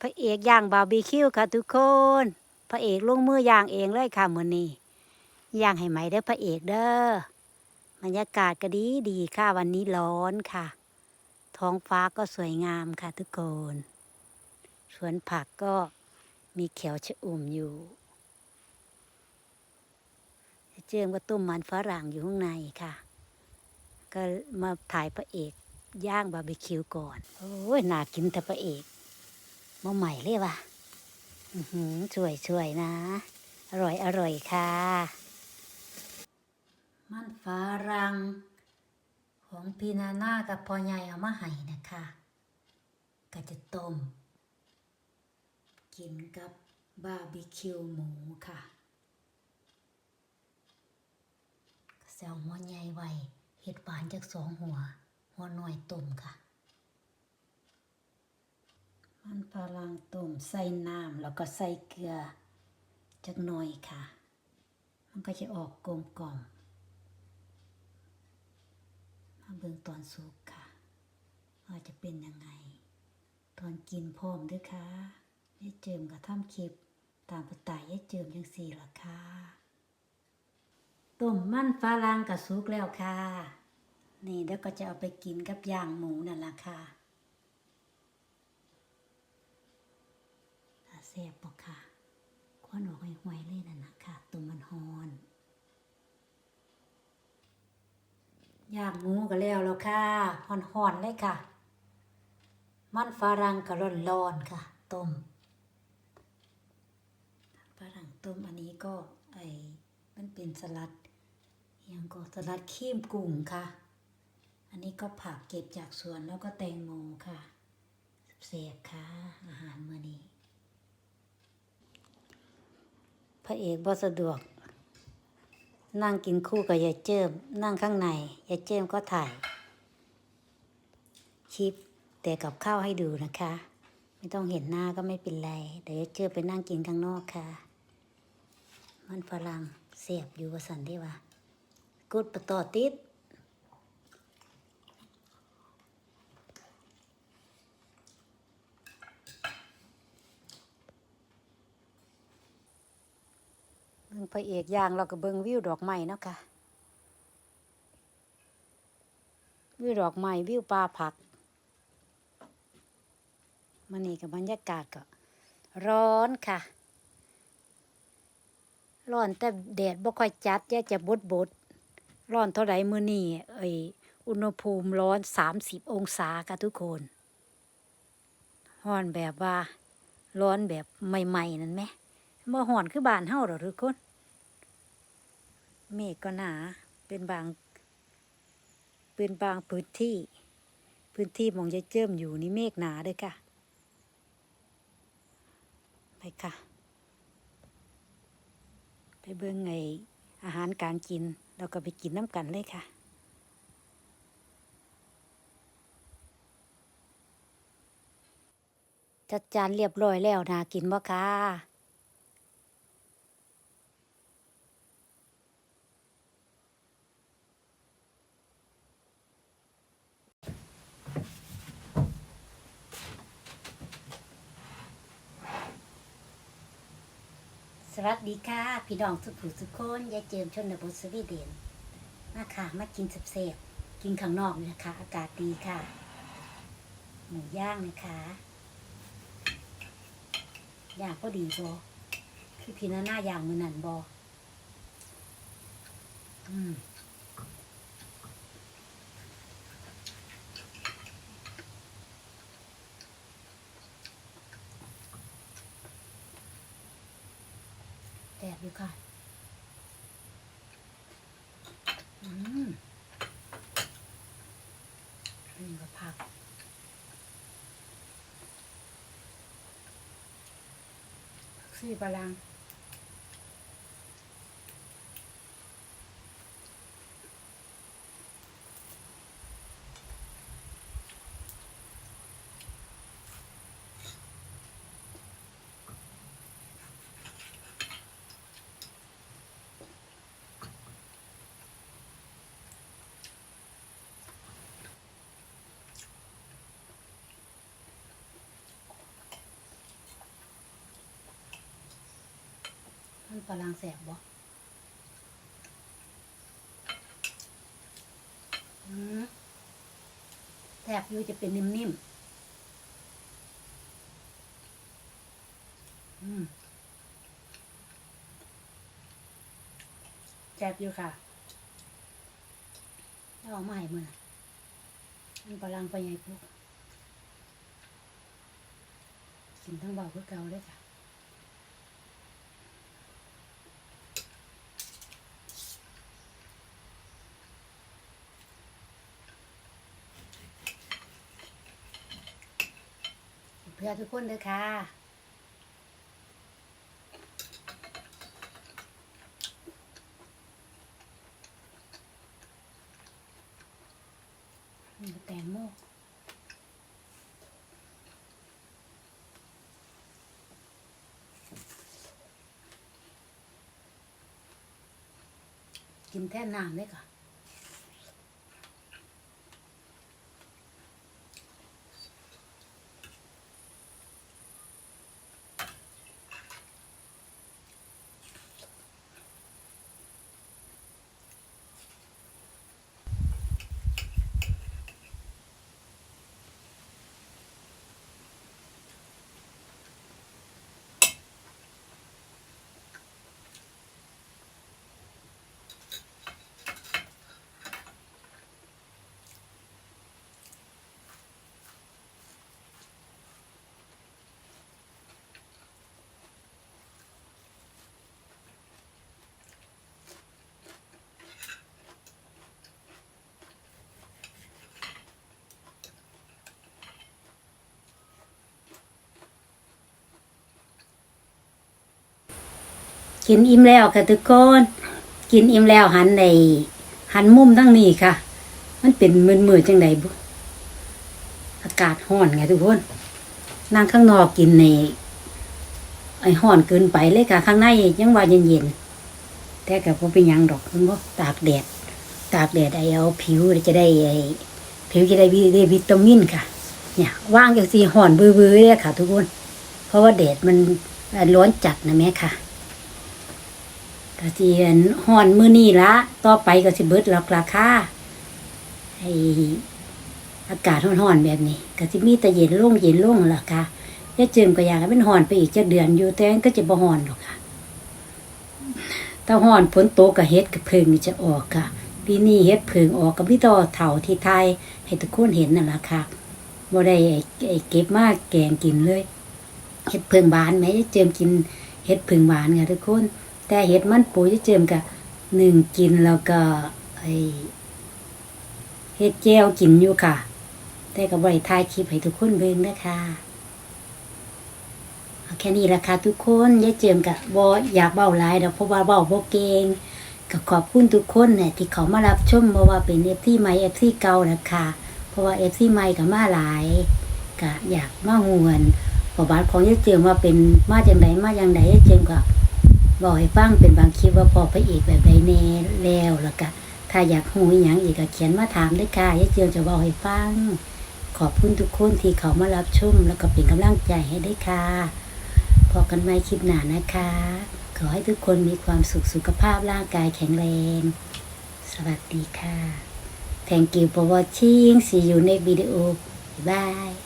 พระเอกย่างบาร์บีคิวค่ะทุกคน พระเอกลงมือย่างเองเลยค่ะมื้อนี้ย่างให้ไหมเด้อพระเอกเด้อบรรยากาศก็ดีดีค่ะวันนี้ร้อนค่ะ ท้องฟ้าก็สวยงามค่ะทุกคนสวนผักก็มีเขียวชะอุ่มอยู่เจิมก็ต้มมันฝรั่งอยู่ข้างในค่ะ ก็มาถ่ายพระเอกย่างบาร์บีคิวก่อน โอ้ยน่ากินแต่พระเอก มาใหม่เลยว่ะอือหือช่วยช่วยๆนะ อร่อยอร่อยค่ะ มันฝรั่งของพีนาน่ากับพอใหญ่เอามาให้นะคะก็จะต้ม กินกับบาร์บีคิวหมูค่ะแซลมอนใหญ่ไวเห็ดหวานจากสองหัว หัวหน่อยต้มค่ะ มันฝรั่งต้มใส่น้ำแล้วก็ใส่เกลือจักหน่อยค่ะ มันก็จะออกกลมกล่อมมาเบิ่งตอนสุกค่ะว่าจะเป็นยังไง ตอนกินพร้อมด้วยค่ะยายเจิมกับทำคลิปตามปตายยายเจิมยังสี่ละค่ะต้มมันฝรั่งกับสุกแล้วค่ะ นี่เดี๋ยวก็จะเอาไปกินกับย่างหมูนั่นละค่ะ ถ้าแซ่บปะค่ะควันออกห่วยๆเลยนั่นนะค่ะตัวมันฮอนย่างหมูก็แล้วแล้วค่ะฮอนๆเลยค่ะ มันฝรั่งก็ร้อนๆค่ะ ต้มฝรั่งต้มอันนี้ก็ไอ้มันเป็นสลัดยังก็สลัดครีมกุ้งค่ะ อันนี้ก็ผักเก็บจากสวนแล้วก็แตงโมค่ะเสียบค่ะ อาหารมื้อนี้ พระเอกบ่สะดวก นั่งกินคู่กับยายเจิมนั่งข้างในยายเจิมก็ถ่ายคลิปแต่กับข้าวให้ดูนะคะ ไม่ต้องเห็นหน้าก็ไม่เป็นไร เดี๋ยวยายเจิมไปนั่งกินข้างนอกค่ะ มันฝรั่งเสียบอยู่กับสันที่ว่ากุดประต่อติด พระเอกย่างเราก็เบิ่งวิวดอกไม้เนาะค่ะวิวดอกไม้วิวป่าผักมันนี่กับบรรยากาศก็ ร้อนค่ะ ร้อนแต่แดดบ่ค่อยจัดแย่จะบดบดร้อนเท่าไหร่มือนี้ไออุณหภูมิร้อนสามสิบองศาค่ะทุกคนร้อนแบบว่า ร้อนแบบใหม่ ๆ นั่นไหมบ่ห่อนคือบ้านเฮาหรอทุกคน เมฆก็หนา เป็นบาง เป็นบางพื้นที่ พื้นที่มองยายเจิมอยู่นี่เมฆหนาเด้อค่ะ ไปค่ะ ไปเบิ่งไงอาหารการกินแล้วก็ไปกินน้ำกันเลยค่ะจัดจานเรียบร้อยแล้วนะกินบ่ค่ะ สวัสดีค่ะ พี่น้องสุขุสุขคนยายเจิมชนบทสวีเดนมาค่ะมากินเสบกินข้างนอกนี่นะคะอากาศดีค่ะ หมูย่างนะคะย่างก็ดีบอคือพี่นาหน้าย่างมือนันบออืมแดดอยู่ ค่ะอืมนี่ก็ผักผักซี่ปลัง ฝรั่งแสบบ่อืมแทบอยู่จะเป็นนิ่มๆอืมแซ่บอยู่ค่ะแล้วเอามาให้มือนะมันฝรั่งไปใหญ่พวกกินทั้งเบาเพื่อเก่าเลยค่ะ พื่อทุกคนเลยค่ะแตงโมกินแท่น้ำเลยค่ะ กินอิ่มแล้วค่ะทุกคนกินอิ่มแล้วหันในหันมุมทั้งนี้ค่ะ มันเป็นมือมือๆจังไดบุอากาศร้อนไงทุกคนนั่งข้างนอกกินในไอ้ร้อนเกินไปเลยค่ะ ข้างในยังว่าเย็นๆแต่กับพว่าเป็นหยังดอกมันบ่ตากแดด ตากแดดไอเอาผิวจะได้ไอผิวจะได้วิได้วิตามินค่ะ เนี่ยว่างอย่างสีห่อนบื้อๆเลยค่ะ ทุกคน เพราะว่าแดดมันร้อนจัดนะแม่ค่ะ ก็สิเห็นห่อนมือนี่ละต่อไปก็สิเบิดหลักราคาไออากาศห่อนๆแบบนี้ก็สิมีแต่เย็นลงเย็นลงล่ะค่ะยายเจิมก็อยากให้มันห่อนไปอีกจักเดือนอยู่แต่ก็จะบ่ห่อนหรอกค่ะถ้าห่อนฝนตกก็เฮ็ดกับเพิงจะออกค่ะปีนี้เฮ็ดเพิงออกกับพี่ต่อเถาที่ไทยให้ทุกคนเห็นนั่นล่ะค่ะบ่ได้ไอ้เก็บมากแกงกินเลยเห็ดเพิงบานไหมยายเจิมกินเห็ดเพิงบานค่ะทุกคน แต่เห็ดมันปูจะเจิมกับหนึ่งกินแล้วก็ไอเห็ดแจวกินอยู่ค่ะ แต่ก็บริทายคลิปให้ทุกคนเบิ่งนะคะแค่นี้ละค่ะทุกคนยายเจิมกับบออยากเบ้าหลายดอกเพราะว่าเบ้าบ่เก่งก็ขอบคุณทุกคนเนี่ยที่เขามารับชมบ่ว่าเป็นเอฟซีใหม่เอฟซีเก่านะคะเพราะว่าเอฟซีใหม่ก็มาหลายก็อยากมาหวนประวัติของยายเจิมว่าเป็นมาจังไดมาจังไดยายเจิมก็บ บอกให้ฟังเป็นบางคลิปว่าพอพระเอกแบบใดแน่แล้วแล้วก็ถ้าอยากหูอย่างอีกก็เขียนมาถามด้วยค่ะยายเจียวจะบอกให้ฟัง ขอบคุณทุกคนที่เขามารับชมแล้วก็เป็นกำลังใจให้ด้วยค่ะพอกันใหม่คลิปหนานะคะ ขอให้ทุกคนมีความสุขสุขภาพร่างกายแข็งแรง สวัสดีค่ะ Thank you for watching see you next video bye